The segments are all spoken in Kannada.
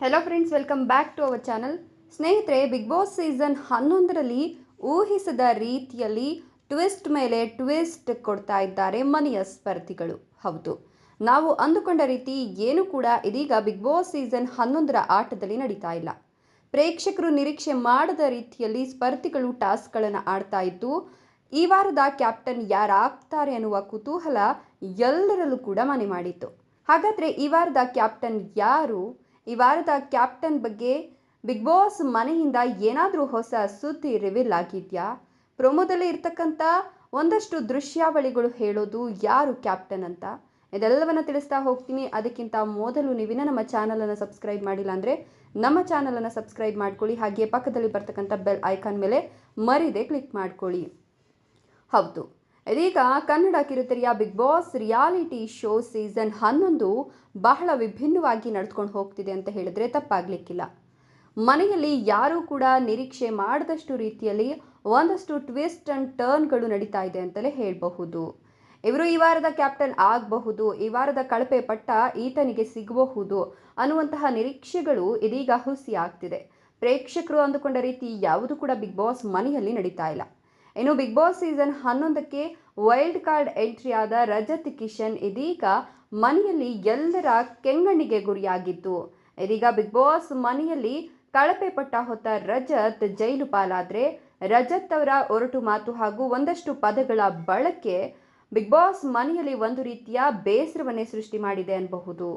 Hello friends welcome back to our channel ಸ್ನೇಹಿತರೆ ಬಿಗ್ ಬಾಸ್ ಸೀಸನ್ ಹನ್ನೊಂದರಲ್ಲಿ ಊಹಿಸದ ರೀತಿಯಲ್ಲಿ ಟ್ವಿಸ್ಟ್ ಮೇಲೆ ಟ್ವಿಸ್ಟ್ ಕೊಡ್ತಾ ಇದ್ದಾರೆ ಮನೆಯ ಸ್ಪರ್ಧಿಗಳು. ಹೌದು. ನಾವು ಅಂದುಕೊಂಡ ರೀತಿ ಏನು ಕೂಡ ಇದೀಗ ಬಿಗ್ ಬಾಸ್ ಸೀಸನ್ ಹನ್ನೊಂದರ ಆಟದಲ್ಲಿ ನಡೀತಾ ಇಲ್ಲ. ಪ್ರೇಕ್ಷಕರು ನಿರೀಕ್ಷೆ ಮಾಡದ ರೀತಿಯಲ್ಲಿ ಸ್ಪರ್ಧಿಗಳು ಟಾಸ್ಕ್ಗಳನ್ನು ಆಡ್ತಾ ಇದ್ದು, ಈ ವಾರದ ಕ್ಯಾಪ್ಟನ್ ಯಾರಾಗ್ತಾರೆ ಅನ್ನುವ ಕುತೂಹಲ ಎಲ್ಲರಲ್ಲೂ ಕೂಡ ಮನೆ ಮಾಡಿತ್ತು. ಹಾಗಾದರೆ ಈ ವಾರದ ಕ್ಯಾಪ್ಟನ್ ಯಾರು? ಈ ವಾರದ ಕ್ಯಾಪ್ಟನ್ ಬಗ್ಗೆ ಬಿಗ್ ಬಾಸ್ ಮನೆಯಿಂದ ಏನಾದರೂ ಹೊಸ ಸುದ್ದಿ ರಿವೀಲ್ ಆಗಿದೆಯಾ? ಪ್ರೊಮೋದಲ್ಲಿ ಇರ್ತಕ್ಕಂಥ ಒಂದಷ್ಟು ದೃಶ್ಯಾವಳಿಗಳು ಹೇಳೋದು ಯಾರು ಕ್ಯಾಪ್ಟನ್ ಅಂತ? ಇದೆಲ್ಲವನ್ನು ತಿಳಿಸ್ತಾ ಹೋಗ್ತೀನಿ. ಅದಕ್ಕಿಂತ ಮೊದಲು ನೀವಿನ ನಮ್ಮ ಚಾನಲನ್ನು ಸಬ್ಸ್ಕ್ರೈಬ್ ಮಾಡಿಲ್ಲ ಅಂದರೆ ನಮ್ಮ ಚಾನಲನ್ನು ಸಬ್ಸ್ಕ್ರೈಬ್ ಮಾಡ್ಕೊಳ್ಳಿ. ಹಾಗೆಯೇ ಪಕ್ಕದಲ್ಲಿ ಬರ್ತಕ್ಕಂಥ ಬೆಲ್ ಐಕಾನ್ ಮೇಲೆ ಮರಿದೆ ಕ್ಲಿಕ್ ಮಾಡ್ಕೊಳ್ಳಿ. ಹೌದು. ಇದೀಗ Kannada ಕಿರುತೆರೆಯ Bigg Boss reality show season ಹನ್ನೊಂದು ಬಹಳ ವಿಭಿನ್ನವಾಗಿ ನಡೆದುಕೊಂಡು ಹೋಗ್ತಿದೆ ಅಂತ ಹೇಳಿದ್ರೆ ತಪ್ಪಾಗಲಿಕ್ಕಿಲ್ಲ. ಮನೆಯಲ್ಲಿ ಯಾರೂ ಕೂಡ ನಿರೀಕ್ಷೆ ಮಾಡದಷ್ಟು ರೀತಿಯಲ್ಲಿ ಒಂದಷ್ಟು ಟ್ವಿಸ್ಟ್ ಆ್ಯಂಡ್ ಟರ್ನ್ಗಳು ನಡೀತಾ ಇದೆ ಅಂತಲೇ ಹೇಳಬಹುದು. ಇವರು ಈ ವಾರದ ಕ್ಯಾಪ್ಟನ್ ಆಗಬಹುದು, ಈ ವಾರದ ಕಳಪೆ ಪಟ್ಟ ಈತನಿಗೆ ಸಿಗಬಹುದು ಅನ್ನುವಂತಹ ನಿರೀಕ್ಷೆಗಳು ಇದೀಗ ಹುಸಿ ಆಗ್ತಿದೆ ಪ್ರೇಕ್ಷಕರು ಅಂದುಕೊಂಡ ರೀತಿ ಯಾವುದು ಕೂಡ ಬಿಗ್ ಬಾಸ್ ಮನೆಯಲ್ಲಿ ನಡೀತಾ ಇಲ್ಲ. ಇನ್ನು ಬಿಗ್ ಬಾಸ್ ಸೀಸನ್ ಹನ್ನೊಂದಕ್ಕೆ ವೈಲ್ಡ್ ಕಾರ್ಡ್ ಎಂಟ್ರಿ ಆದ ರಜತ್ ಕಿಶನ್ ಇದೀಗ ಮನೆಯಲ್ಲಿ ಎಲ್ಲರ ಕೆಂಗಣ್ಣಿಗೆ ಗುರಿಯಾಗಿದ್ದು. ಇದೀಗ ಬಿಗ್ ಬಾಸ್ ಮನೆಯಲ್ಲಿ ಕಳಪೆ ಪಟ್ಟ ಹೊತ್ತ ರಜತ್ ಜೈಲು ಪಾಲಾದ್ರೆ ರಜತ್ ಅವರ ಒರಟು ಮಾತು ಹಾಗೂ ಒಂದಷ್ಟು ಪದಗಳ ಬಳಕೆ ಬಿಗ್ ಬಾಸ್ ಮನೆಯಲ್ಲಿ ಒಂದು ರೀತಿಯ ಬೇಸರವನ್ನೇ ಸೃಷ್ಟಿ ಮಾಡಿದೆ ಅನ್ನಬಹುದು.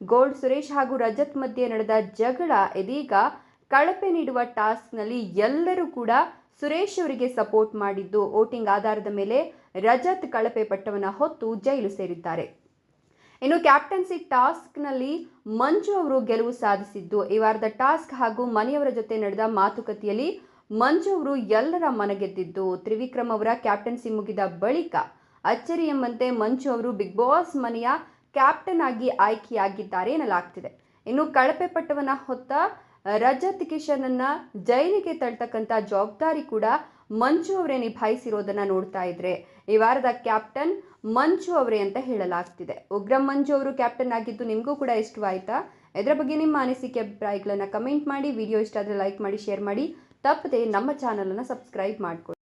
ಗೋಲ್ಡ್ ಸುರೇಶ್ ಹಾಗೂ ರಜತ್ ಮಧ್ಯೆ ನಡೆದ ಜಗಳ ಇದೀಗ ಕಳಪೆ ನೀಡುವ ಟಾಸ್ಕ್ನಲ್ಲಿ ಎಲ್ಲರೂ ಕೂಡ ಸುರೇಶ್ ಅವರಿಗೆ ಸಪೋರ್ಟ್ ಮಾಡಿದ್ದು. ವೋಟಿಂಗ್ ಆಧಾರದ ಮೇಲೆ ರಜತ್ ಕಳಪೆ ಪಟ್ಟವನ್ನು ಹೊತ್ತು ಜೈಲು ಸೇರಿದ್ದಾರೆ. ಇನ್ನು ಕ್ಯಾಪ್ಟನ್ಸಿ ಟಾಸ್ಕ್ನಲ್ಲಿ ಮಂಜು ಅವರು ಗೆಲುವು ಸಾಧಿಸಿದ್ದು. ಈ ವಾರದ ಟಾಸ್ಕ್ ಹಾಗೂ ಮನೆಯವರ ಜೊತೆ ನಡೆದ ಮಾತುಕತೆಯಲ್ಲಿ ಮಂಜು ಅವರು ಎಲ್ಲರ ಮನಗೆದ್ದಿದ್ದು. ತ್ರಿವಿಕ್ರಮ್ ಅವರ ಕ್ಯಾಪ್ಟನ್ಸಿ ಮುಗಿದ ಬಳಿಕ ಅಚ್ಚರಿ ಎಂಬಂತೆ ಮಂಜು ಅವರು ಬಿಗ್ ಬಾಸ್ ಮನೆಯ ಕ್ಯಾಪ್ಟನ್ ಆಗಿ ಆಯ್ಕೆಯಾಗಿದ್ದಾರೆ ಎನ್ನಲಾಗ್ತಿದೆ. ಇನ್ನು ಕಳಪೆ ಪಟ್ಟವನ ಹೊತ್ತ ರಜತ್ ಕಿಶನ್ ಅನ್ನ ಜೈಲಿಗೆ ತಳ್ತಕ್ಕಂಥ ಜವಾಬ್ದಾರಿ ಕೂಡ ಮಂಜು ಅವರೇ ನಿಭಾಯಿಸಿರೋದನ್ನ ನೋಡ್ತಾ ಇದ್ರೆ. ಈ ವಾರದ ಕ್ಯಾಪ್ಟನ್ ಮಂಜು ಅವರೇ ಅಂತ ಹೇಳಲಾಗ್ತಿದೆ. ಉಗ್ರಂ ಮಂಜು ಅವರು ಕ್ಯಾಪ್ಟನ್ ಆಗಿದ್ದು ನಿಮಗೂ ಕೂಡ ಇಷ್ಟವಾಯ್ತಾ? ಇದರ ಬಗ್ಗೆ ನಿಮ್ಮ ಅನಿಸಿಕೆ ಅಭಿಪ್ರಾಯಗಳನ್ನು ಕಮೆಂಟ್ ಮಾಡಿ, ವಿಡಿಯೋ ಇಷ್ಟ ಆದರೆ ಲೈಕ್ ಮಾಡಿ, ಶೇರ್ ಮಾಡಿ. ತಪ್ಪದೆ ನಮ್ಮ ಚಾನಲನ್ನು ಸಬ್ಸ್ಕ್ರೈಬ್ ಮಾಡ್ಕೊಳ್ಳಿ